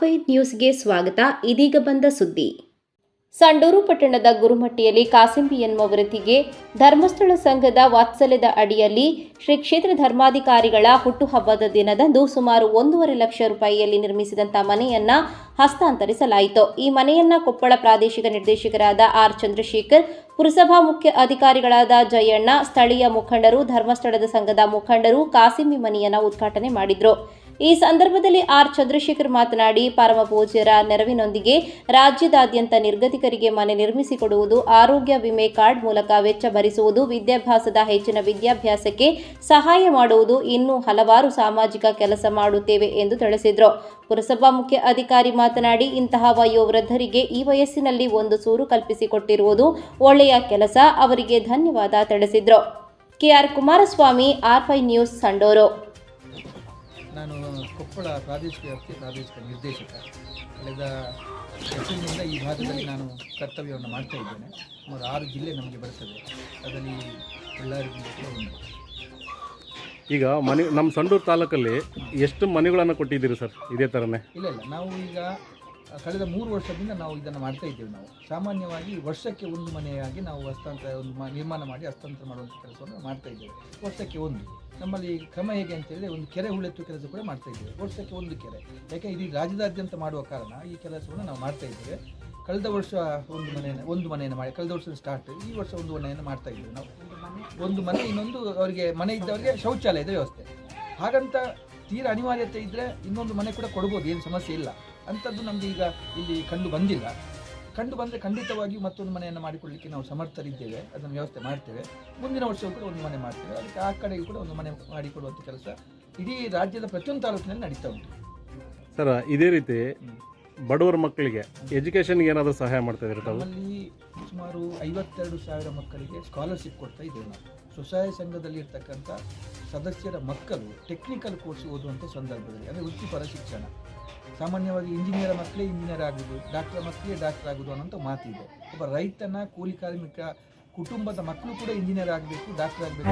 ಆರ್ಫೈ ನ್ಯೂಸ್ಗೆ ಸ್ವಾಗತ, ಇದೀಗ ಬಂದ ಸುದ್ದಿ. ಸಂಡೂರು ಪಟ್ಟಣದ ಗುರುಮಟ್ಟಿಯಲ್ಲಿ ಕಾಸಿಂಬಿ ಎನ್ನುವ ವೃತ್ತಿಗೆ ಧರ್ಮಸ್ಥಳ ಸಂಘದ ವಾತ್ಸಲ್ಯದ ಅಡಿಯಲ್ಲಿ ಶ್ರೀ ಕ್ಷೇತ್ರ ಧರ್ಮಾಧಿಕಾರಿಗಳ ಹುಟ್ಟುಹಬ್ಬದ ದಿನದಂದು ಸುಮಾರು ಒಂದೂವರೆ ಲಕ್ಷ ರೂಪಾಯಿಯಲ್ಲಿ ನಿರ್ಮಿಸಿದಂಥ ಮನೆಯನ್ನ ಹಸ್ತಾಂತರಿಸಲಾಯಿತು. ಈ ಮನೆಯನ್ನ ಕೊಪ್ಪಳ ಪ್ರಾದೇಶಿಕ ನಿರ್ದೇಶಕರಾದ ಆರ್ ಚಂದ್ರಶೇಖರ್ ಪುರಸಭಾ ಮುಖ್ಯ ಅಧಿಕಾರಿಗಳಾದ ಜಯಣ್ಣ, ಸ್ಥಳೀಯ ಮುಖಂಡರು, ಧರ್ಮಸ್ಥಳದ ಸಂಘದ ಮುಖಂಡರು ಕಾಸಿಮಿ ಮನಿಯನ ಉದ್ಘಾಟನೆ ಮಾಡಿದ್ರು. ಈ ಸಂದರ್ಭದಲ್ಲಿ ಆರ್ ಚಂದ್ರಶೇಖರ್ ಮಾತನಾಡಿ ಪರಮ ಪೂಜ್ಯರ ನೆರವಿನೊಂದಿಗೆ ರಾಜ್ಯದಾದ್ಯಂತ ನಿರ್ಗತಿಕರಿಗೆ ಮನೆ ನಿರ್ಮಿಸಿಕೊಡುವುದು, ಆರೋಗ್ಯ ವಿಮೆ ಕಾರ್ಡ್ ಮೂಲಕ ವೆಚ್ಚ ಭರಿಸುವುದು, ವಿದ್ಯಾಭ್ಯಾಸದ ಹೆಚ್ಚಿನ ವಿದ್ಯಾಭ್ಯಾಸಕ್ಕೆ ಸಹಾಯ ಮಾಡುವುದು, ಇನ್ನೂ ಹಲವಾರು ಸಾಮಾಜಿಕ ಕೆಲಸ ಮಾಡುತ್ತೇವೆ ಎಂದು ತಿಳಿಸಿದರು. ಪುರಸಭಾ ಮುಖ್ಯ ಅಧಿಕಾರಿ ಮಾತನಾಡಿ, ಇಂತಹ ವಯೋವೃದ್ಧರಿಗೆ ಈ ವಯಸ್ಸಿನಲ್ಲಿ ಒಂದು ಸೂರು ಕಲ್ಪಿಸಿಕೊಟ್ಟಿರುವುದು ಒಳ್ಳೆಯ ಕೆಲಸ ಅವರಿಗೆ ಧನ್ಯವಾದ ತಿಳಿಸಿದರು. ಕೆಆರ್ ಕುಮಾರಸ್ವಾಮಿ ಆರ್ ಫೈ ನ್ಯೂಸ್ ಸಂಡೋರು. ನಾನು ಕೊಪ್ಪಳ ಪ್ರಾದೇಶಿಕ ವ್ಯಾಪ್ತಿ ಪ್ರಾದೇಶಿಕ ನಿರ್ದೇಶಕ. ಕಳೆದ ವರ್ಷದಿಂದ ಈ ಭಾಗದಲ್ಲಿ ನಾನು ಕರ್ತವ್ಯವನ್ನು ಮಾಡ್ತಾ ಇದ್ದೇನೆ. ಸುಮಾರು ಆರು ಜಿಲ್ಲೆ ನಮಗೆ ಬರ್ತದೆ ಅದರಲ್ಲಿ ಬಳ್ಳಾರಿ ಜಿಲ್ಲೆ ಕೂಡ ಒಂದು ಈಗ ಮನೆ ನಮ್ಮ ಸಂಡೂರು ತಾಲೂಕಲ್ಲಿ ಎಷ್ಟು ಮನೆಗಳನ್ನು ಕೊಟ್ಟಿದ್ದೀರಿ ಸರ್? ಇದೇ ಥರನೇ? ಇಲ್ಲ ಇಲ್ಲ. ನಾವು ಈಗ ಕಳೆದ ಮೂರು ವರ್ಷದಿಂದ ನಾವು ಇದನ್ನು ಮಾಡ್ತಾ ಇದ್ದೇವೆ ನಾವು. ಸಾಮಾನ್ಯವಾಗಿ ವರ್ಷಕ್ಕೆ ಒಂದು ಮನೆಯಾಗಿ ನಾವು ಹಸ್ತಾಂತರ ಒಂದು ನಿರ್ಮಾಣ ಮಾಡಿ ಹಸ್ತಾಂತರ ಮಾಡುವಂಥ ಕೆಲಸವನ್ನು ಮಾಡ್ತಾ ಇದ್ದೇವೆ. ವರ್ಷಕ್ಕೆ ಒಂದು. ನಮ್ಮಲ್ಲಿ ಕ್ರಮ ಹೇಗೆ ಅಂತ ಹೇಳಿದ್ರೆ ಒಂದು ಕೆರೆ ಹುಳೆತ್ತು ಕೆಲಸ ಕೂಡ ಮಾಡ್ತಾ ಇದ್ದೇವೆ. ವರ್ಷಕ್ಕೆ ಒಂದು ಕೆರೆ. ಯಾಕೆ ಇದು ರಾಜ್ಯದಾದ್ಯಂತ ಮಾಡುವ ಕಾರಣ ಈ ಕೆಲಸವನ್ನು ನಾವು ಮಾಡ್ತಾ ಇದ್ದೇವೆ. ಕಳೆದ ವರ್ಷ ಒಂದು ಮನೆಯನ್ನು ಒಂದು ಮನೆಯನ್ನು ಮಾಡಿ, ಕಳೆದ ವರ್ಷದ ಸ್ಟಾರ್ಟ್ ಈ ವರ್ಷ ಒಂದು ಮನೆಯನ್ನು ಮಾಡ್ತಾ ಇದ್ದೇವೆ ನಾವು. ಒಂದು ಮನೆ, ಇನ್ನೊಂದು ಅವರಿಗೆ, ಮನೆ ಇದ್ದವರಿಗೆ ಶೌಚಾಲಯದ ವ್ಯವಸ್ಥೆ. ಹಾಗಂತ ತೀರ ಅನಿವಾರ್ಯತೆ ಇದ್ದರೆ ಇನ್ನೊಂದು ಮನೆ ಕೂಡ ಕೊಡ್ಬೋದು, ಏನು ಸಮಸ್ಯೆ ಇಲ್ಲ. ಅಂಥದ್ದು ನಮಗೆ ಈಗ ಇಲ್ಲಿ ಕಂಡು ಬಂದಿಲ್ಲ. ಕಂಡು ಬಂದರೆ ಖಂಡಿತವಾಗಿ ಮತ್ತೊಂದು ಮನೆಯನ್ನು ಮಾಡಿಕೊಳ್ಳಲಿಕ್ಕೆ ನಾವು ಸಮರ್ಥರಿದ್ದೇವೆ. ಅದನ್ನು ವ್ಯವಸ್ಥೆ ಮಾಡ್ತೇವೆ. ಮುಂದಿನ ವರ್ಷವೂ ಕೂಡ ಒಂದು ಮನೆ ಮಾಡ್ತೇವೆ. ಅದಕ್ಕೆ ಆ ಕಡೆಗೂ ಕೂಡ ಒಂದು ಮನೆ ಮಾಡಿಕೊಡುವಂಥ ಕೆಲಸ ಇಡೀ ರಾಜ್ಯದ ಪ್ರತಿಯೊಂದು ತಾಲೂಕಿನಲ್ಲಿ ನಡೀತಾ ಉಂಟು. ಸರ್ ಇದೇ ರೀತಿ ಬಡವರ ಮಕ್ಕಳಿಗೆ ಎಜುಕೇಷನ್ಗೆ ಏನಾದರೂ ಸಹಾಯ ಮಾಡ್ತಾ ಇದ್ದೀರಾ ನಮ್ಮಲ್ಲಿ ಸುಮಾರು ಐವತ್ತೆರಡು ಸಾವಿರ ಮಕ್ಕಳಿಗೆ ಸ್ಕಾಲರ್ಶಿಪ್ ಕೊಡ್ತಾ ಇದ್ದೇವೆ ನಾವು. ಸ್ವಸಹಾಯ ಸಂಘದಲ್ಲಿ ಇರ್ತಕ್ಕಂಥ ಸದಸ್ಯರ ಮಕ್ಕಳು ಟೆಕ್ನಿಕಲ್ ಕೋರ್ಸ್ ಓದುವಂಥ ಸಂದರ್ಭದಲ್ಲಿ, ಅಂದರೆ ವೃತ್ತಿಪರ ಶಿಕ್ಷಣ. ಸಾಮಾನ್ಯವಾಗಿ ಇಂಜಿನಿಯರ್ ಮಕ್ಕಳೇ ಇಂಜಿನಿಯರ್ ಆಗುವುದು ಡಾಕ್ಟರ್ ಮಕ್ಕಳೇ ಡಾಕ್ಟರ್ ಆಗುವುದು ಅನ್ನೋಂಥ ಮಾತಿದೆ. ಒಬ್ಬ ರೈತನ ಕೂಲಿ ಕಾರ್ಮಿಕ ಕುಟುಂಬದ ಮಕ್ಕಳು ಕೂಡ ಇಂಜಿನಿಯರ್ ಆಗಬೇಕು ಡಾಕ್ಟರ್ ಆಗಬೇಕು.